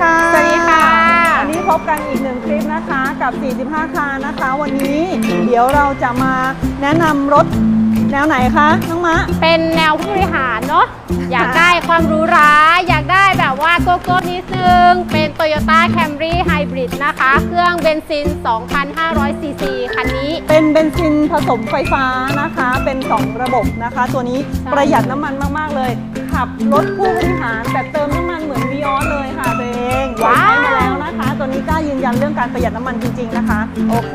ค่ะ สวัสดีค่ะ วันนี้พบกันอีกหนึ่งคลิปนะคะกับ 45 คานะคะ วันนี้เดี๋ยวเราจะมาแนะนำรถแนวไหนคะน้องมะ เป็นแนวผู้บริหารเนาะ อยากได้ความหรู้ราอยากได้แบบว่าโกโก้นิดนึง เป็น Toyota Camry Hybrid นะคะ เครื่องเบนซิน 2,500 ซีซีคันนี้ เป็นเบนซินผสมไฟฟ้านะคะ เป็น 2 ระบบนะคะ ตัวนี้ใช่ประหยัดน้ำมันมาก ๆ เลย ขับรถผู้บริหารแต่เติมน้ำมันเหมือนวีออสเลยค่ะตัวเองเราใช้มาแล้วนะคะ ตัวนี้กล้ายืนยันเรื่องการประหยัดน้ำมันจริง ๆนะคะ โอเค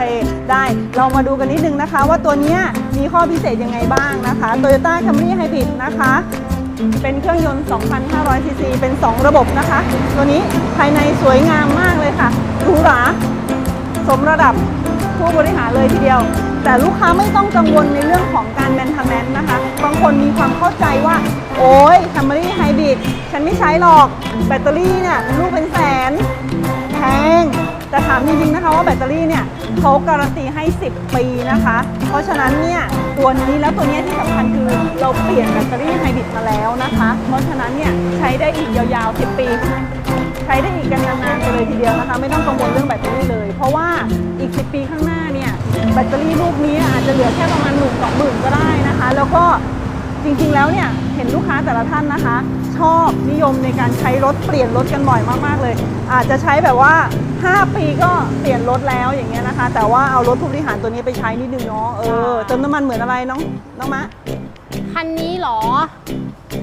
ได้เรามาดูกันนิดนึงนะคะ ว่าตัวเนี้ยมีข้อพิเศษยังไงบ้างนะคะ Toyota Camry Hybrid นะคะ เป็นเครื่องยนต์ 2,500 ซีซี เป็น 2 ระบบนะคะ ตัวนี้ภายในสวยงามมากเลยค่ะหรูหราสมระดับ ผู้บริหารเลยทีเดียว แต่ลูกค้าไม่ต้องกังวลในเรื่องของการแมนเทแนนนะคะ บางคนมีความเข้าใจว่า โอ้ย Camry Hybrid ฉันไม่ใช้หรอก แบตเตอรี่เนี่ยเป็นลูกเป็นแสนแพงแต่ถามจริงๆนะคะว่าแบตเตอรี่เนี่ยเขาการันตีให้ 10 ปีนะคะ เพราะฉะนั้นเนี่ยตัวนี้แล้วตัวนี้ที่สำคัญคือเราเปลี่ยนแบตเตอรี่ไฮบริดมาแล้วนะคะ เพราะฉะนั้นเนี่ยใช้ได้อีกยาวๆ 10 ปี ใช้ได้อีกกันนานๆไปเลยทีเดียวนะคะ ไม่ต้องกังวลเรื่องแบตเตอรี่เลย เพราะว่าอีก 10 ปีข้างหน้าเนี่ยแบตเตอรี่ลูกนี้อาจจะเหลือแค่ประมาณหมื่นสองหมื่นก็ได้นะคะ แล้วก็จริงๆแล้วเนี่ยเห็นลูกค้าแต่ละท่านนะคะ ชอบนิยมในการใช้รถเปลี่ยนรถกันบ่อยมากๆเลย อาจจะใช้แบบว่า 5 ปีก็เปลี่ยนรถแล้วอย่างเงี้ยนะคะ แต่ว่าเอารถผู้บริหารตัวนี้ไปใช้นิดนึงเนาะเออเติมน้ำมันเหมือนอะไรน้องน้องมะคันนี้เหรอ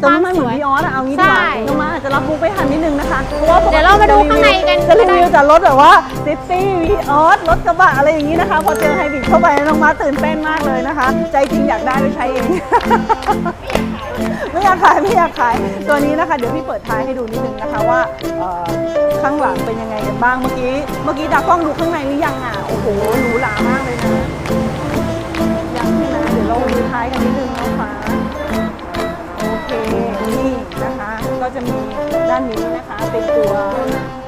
เติมน้ำมันเหมือนพี่ออสอะเอางี้ดีกว่าใช่น้องมะอาจจะรับบุ๊กไปทันนิดนึงนะคะเพราะว่าปกติเดี๋ยวเรามาดูข้างในกัน จะรีก็ได้วิวแต่รถแบบว่าซิตี้วีออสรถกระบะอะไรอย่างนี้นะคะ พอเจอไฮบริดเข้าไปน้องมาตื่นเต้นมากเลยนะคะ ใจจริงอยากได้ไปใช้เอง ไม่อยากขายไม่อยากขายตัวนี้นะคะ เดี๋ยวพี่เปิดท้ายให้ดูนิดนึงนะคะว่าเอ่อข้างหลังเป็นยังไงกันบ้างเมื่อกี้เมื่อกี้ดากล้องดูข้างในหรือยังอะโอ้โหหรูหรามากเลยนะยังใช่ไหมเดี๋ยวเราดูท้ายกันนิดนึง จะมีด้านนี้นะคะ เป็นตัว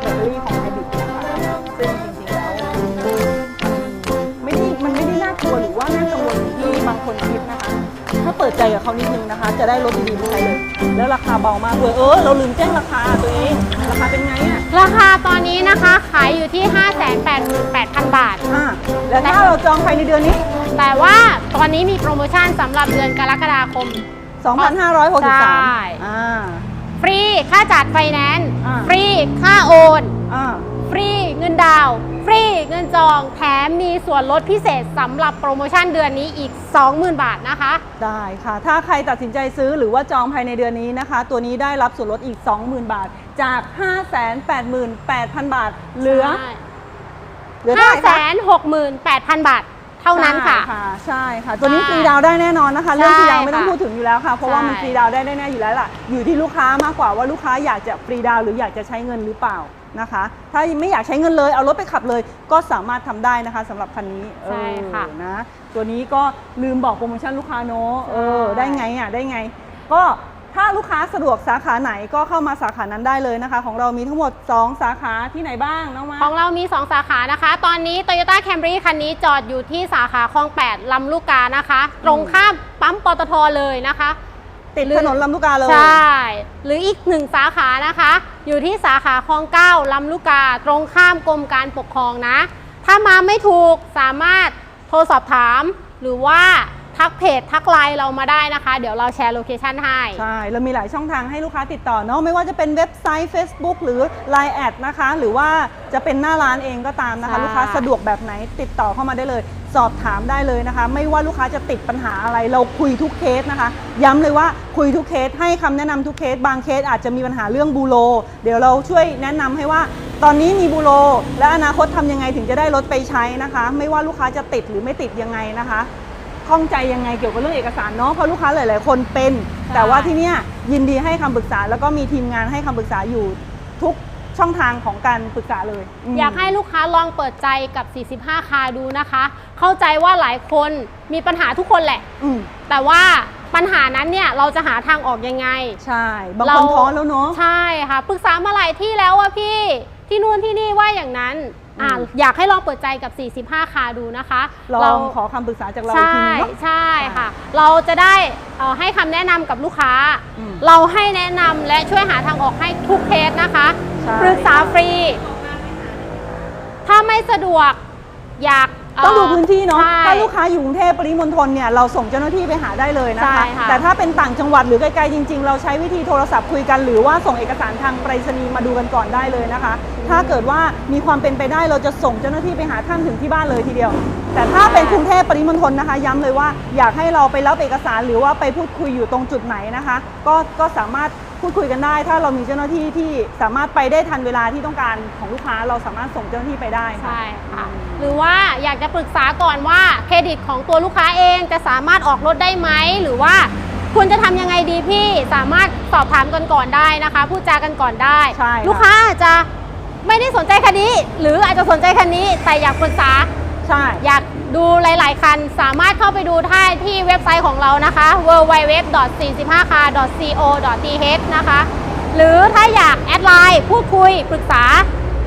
แบตเตอรี่ของไฮบริดนะคะซึ่งจริงๆแล้วไม่ได้มันไม่ได้น่ากลัวหรือว่าน่ากังวลอย่างที่บางคนคิดนะคะ ถ้าเปิดใจกับเขานิดนึงนะคะ จะได้รถดีๆไปใช้เลย แล้วราคาเบามากเลยเออ เราลืมแจ้งราคาตัวเองราคาเป็นไงอะราคาตอนนี้นะคะขายอยู่ที่ 588,000 บาท อ่าแล้วถ้าเราจองภายในเดือนนี้ แต่ว่าตอนนี้มีโปรโมชั่นสำหรับเดือนกรกฎาคม2,563ใช่อ่า ฟรีค่าจัดไฟแนนซ์อ่า ฟรีค่าโอน อ่า ฟรีเงินดาวน์ฟรีเงินจองแถมมีส่วนลดพิเศษสำหรับโปรโมชั่นเดือนนี้อีก 20,000 บาทนะคะ ได้ค่ะ ถ้าใครตัดสินใจซื้อหรือว่าจองภายในเดือนนี้นะคะ ตัวนี้ได้รับส่วนลดอีก 20,000 บาท จาก 588,000 บาท เหลือ เหลือเท่าไหร่คะ568,000 บาท เท่านั้นค่ะ ใช่ใช่ค่ะตัวนี้ใช่ฟรีดาวน์ได้แน่นอนนะคะ เรื่องใช่ฟรีดาวน์ไม่ต้องค่ะพูดถึงอยู่แล้วค่ะ เพราะว่ามันใช่ฟรีดาวน์ได้แน่ๆอยู่แล้วล่ะ อยู่ที่ลูกค้ามากกว่าว่าลูกค้าอยากจะฟรีดาวน์หรืออยากจะใช้เงินหรือเปล่านะคะ ถ้าไม่อยากใช้เงินเลยเอารถไปขับเลย ก็สามารถทำได้นะคะสำหรับคันนี้ใช่ค่ะเออนะตัวนี้ก็ลืมบอกโปรโมชั่นลูกค้าเนอะเออใช่ได้ไงอะได้ไง ก็ ถ้าลูกค้าสะดวกสาขาไหนก็เข้ามาสาขานั้นได้เลยนะคะ ของเรามีทั้งหมด 2 สาขาที่ไหนบ้างน้องมาของเรามี 2 สาขานะคะ ตอนนี้ Toyota Camry คันนี้จอดอยู่ที่สาขาคลอง 8 ลำลูกกานะคะ ตรงข้ามปั๊มปตทเลยนะคะติดถนนลำลูกกาเลยใช่ หรืออีกหนึ่งสาขานะคะ อยู่ที่สาขาคลอง9ลำลูกกา ตรงข้ามกรมการปกครองนะ ถ้ามาไม่ถูกสามารถโทรสอบถามหรือว่า ทักเพจทักไลน์เรามาได้นะคะ เดี๋ยวเราแชร์โลเคชั่นให้ ใช่ เรามีหลายช่องทางให้ลูกค้าติดต่อเนาะไม่ว่าจะเป็นเว็บไซต์ Facebook หรือ Line แอดนะคะ หรือว่าจะเป็นหน้าร้านเองก็ตามนะคะใช่ลูกค้าสะดวกแบบไหนติดต่อเข้ามาได้เลย สอบถามได้เลยนะคะ ไม่ว่าลูกค้าจะติดปัญหาอะไร เราคุยทุกเคสนะคะ ย้ำเลยว่าคุยทุกเคสให้คำแนะนำทุกเคส บางเคสอาจจะมีปัญหาเรื่องบูโรเดี๋ยวเราช่วยแนะนำให้ว่าตอนนี้มีบูโร และอนาคตทำยังไงถึงจะได้รถไปใช้นะคะ ไม่ว่าลูกค้าจะติดหรือไม่ติดยังไงนะคะ ข้องใจยังไงเกี่ยวกับเรื่องเอกสารเนาะเพราะลูกค้าหลาย ๆ คนเป็น แต่ว่าที่เนี้ยยินดีให้คำปรึกษาแล้วก็มีทีมงานให้คำปรึกษาอยู่ทุกช่องทางของการปรึกษาเลยม อยากให้ลูกค้าลองเปิดใจกับ 45 คาดูนะคะ เข้าใจว่าหลายคนมีปัญหาทุกคนแหละ อืมแต่ว่าปัญหานั้นเนี่ยเราจะหาทางออกยังไง ใช่บางคนท้อแล้วเนาะ ใช่ค่ะปรึกษามาหลายที่แล้วว่าพี่ที่นู่นที่นี่ว่าอย่างนั้น อะอืมอยากให้ลองเปิดใจกับ 45 คาดูนะคะลเราองขอคำปรึกษาจากเราอีกใช่ทีนึงเนาะ ใช่ค่ะ เราจะได้เอ่อให้คำแนะนำกับลูกค้า อืม เราให้แนะนำและช่วยหาทางออกให้ทุกเคสนะคะ ใช่ ปรึกษาฟรี ถ้าไม่สะดวกอยากเต้องดูพื้นที่เนาะใช่ถ้าลูกค้าอยู่กรุงเทพปริมณฑลเนี่ยเราส่งเจ้าหน้าที่ไปหาได้เลยนะใช่คะค่ะ แต่ถ้าเป็นต่างจังหวัดหรือไกลๆจริง ๆ เราใช้วิธีโทรศัพท์คุยกันหรือว่าส่งเอกสารทางไปรษณีย์มาดูกันก่อนได้เลยนะคะ ถ้าเกิดว่ามีความเป็นไปได้เราจะส่งเจ้าหน้าที่ไปหาท่านถึงที่บ้านเลยทีเดียว แต่ถ้าเป็นกรุงเทพปริมณฑลนะคะ ย้ำเลยว่าอยากให้เราไปรับเอกสารหรือว่าไปพูดคุยอยู่ตรงจุดไหนนะคะ ก็ก็สามารถ พูดคุยกันได้ ถ้าเรามีเจ้าหน้าที่ที่สามารถไปได้ทันเวลาที่ต้องการของลูกค้าเราสามารถส่งเจ้าหน้าที่ไปได้ค่ะ ใช่ค่ะ หรือว่าอยากจะปรึกษาก่อนว่าเครดิตของตัวลูกค้าเองจะสามารถออกรถได้ไหม หรือว่าควรจะทำยังไงดีพี่สามารถสอบถามกันก่อนได้นะคะ พูดจากันก่อนได้ ใช่ค่ะ ลูกค้าอาจจะไม่ได้สนใจคันนี้ หรืออาจจะสนใจคันนี้ แต่อยากปรึกษา ใช่ อยาก ดูหลาย ๆ คันสามารถเข้าไปดูได้ที่เว็บไซต์ของเรานะคะ www.45car.co.th นะคะ หรือถ้าอยากแอดไลน์พูดคุยปรึกษา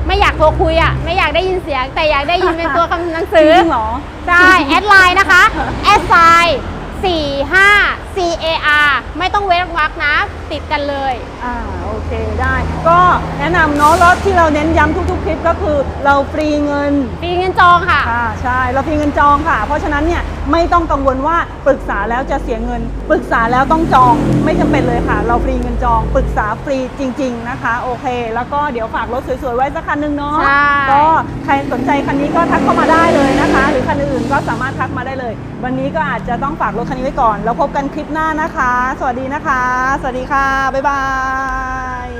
ไม่อยากโทรคุยอะ ไม่อยากได้ยินเสียง แต่อยากได้ยินเป็นตัวคำหนังสือจริงเหรอ ใช่ แอดไลน์นะคะ แอดไซน์45 CAR ไม่ต้องเว้นวรรคนะ ติดกันเลยอ่าโอ เคได้ ก็แนะนำเนาะแล้วที่เราเน้นย้ำทุกๆคลิปก็คือเราฟรีเงินฟรีเงินจองค่ะ อ่าใช่ เราฟรีเงินจองค่ะ เพราะฉะนั้นเนี่ย ไม่ต้องกังวลว่าปรึกษาแล้วจะเสียเงิน ปรึกษาแล้วต้องจองไม่จำเป็นเลยค่ะ เราฟรีเงินจองปรึกษาฟรีจริง ๆนะคะ โอเค แล้วก็เดี๋ยวฝากรถสวยๆไว้สักคันหนึ่งเนาะใช่ก็ใครสนใจคันนี้ก็ทักเข้ามาได้เลยนะคะ หรือคันอื่นๆก็สามารถทักมาได้เลย วันนี้ก็อาจจะต้องฝากรถคันนี้ไว้ก่อน แล้วพบกันคลิปหน้านะคะ สวัสดีนะคะ สวัสดีค่ะบ๊ายบาย